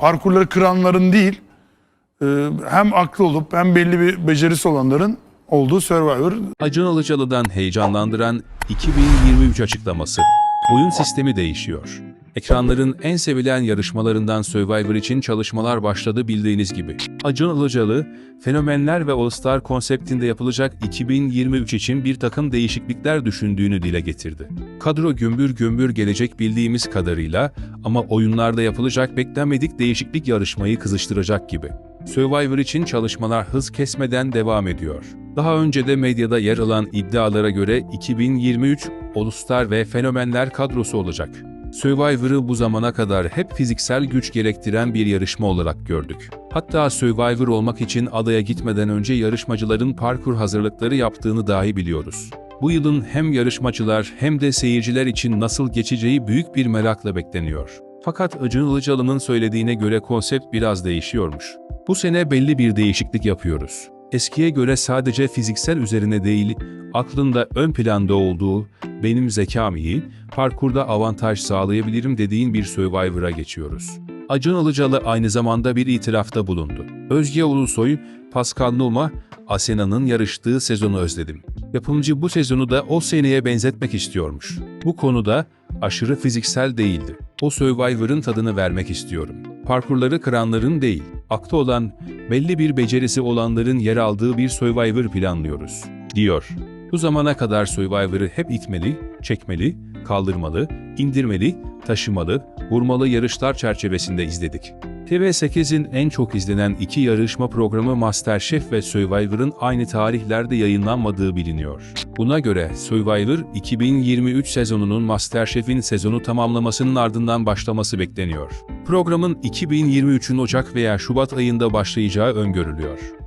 parkurları kıranların değil, e, hem aklı olup hem belli bir becerisi olanların olduğu Survivor. Acun Ilıcalı'dan heyecanlandıran 2023 açıklaması. Oyun sistemi değişiyor. Ekranların en sevilen yarışmalarından Survivor için çalışmalar başladı bildiğiniz gibi. Acun Ilıcalı, Fenomenler ve All Star konseptinde yapılacak 2023 için bir takım değişiklikler düşündüğünü dile getirdi. Kadro gümbür gümbür gelecek bildiğimiz kadarıyla ama oyunlarda yapılacak beklenmedik değişiklik yarışmayı kızıştıracak gibi. Survivor için çalışmalar hız kesmeden devam ediyor. Daha önce de medyada yer alan iddialara göre 2023 All-Star ve Fenomenler kadrosu olacak. Survivor'ı bu zamana kadar hep fiziksel güç gerektiren bir yarışma olarak gördük. Hatta Survivor olmak için adaya gitmeden önce yarışmacıların parkur hazırlıkları yaptığını dahi biliyoruz. Bu yılın hem yarışmacılar hem de seyirciler için nasıl geçeceği büyük bir merakla bekleniyor. Fakat Acun Ilıcalı'nın söylediğine göre konsept biraz değişiyormuş. Bu sene belli bir değişiklik yapıyoruz. Eskiye göre sadece fiziksel üzerine değil, aklında ön planda olduğu, benim zekam iyi, parkurda avantaj sağlayabilirim dediğin bir Survivor'a geçiyoruz. Acun Ilıcalı aynı zamanda bir itirafta bulundu. Özge Ulusoy, Pascal Numa, Asena'nın yarıştığı sezonu özledim. Yapımcı bu sezonu da o seneye benzetmek istiyormuş. Bu konuda aşırı fiziksel değildi. O Survivor'ın tadını vermek istiyorum. Parkurları kıranların değil, akta olan, belli bir becerisi olanların yer aldığı bir Survivor planlıyoruz, diyor. Bu zamana kadar Survivor'ı hep itmeli, çekmeli, kaldırmalı, indirmeli, taşımalı, vurmalı yarışlar çerçevesinde izledik. TV8'in en çok izlenen iki yarışma programı MasterChef ve Survivor'ın aynı tarihlerde yayınlanmadığı biliniyor. Buna göre Survivor 2023 sezonunun MasterChef'in sezonu tamamlamasının ardından başlaması bekleniyor. Programın 2023'ün Ocak veya Şubat ayında başlayacağı öngörülüyor.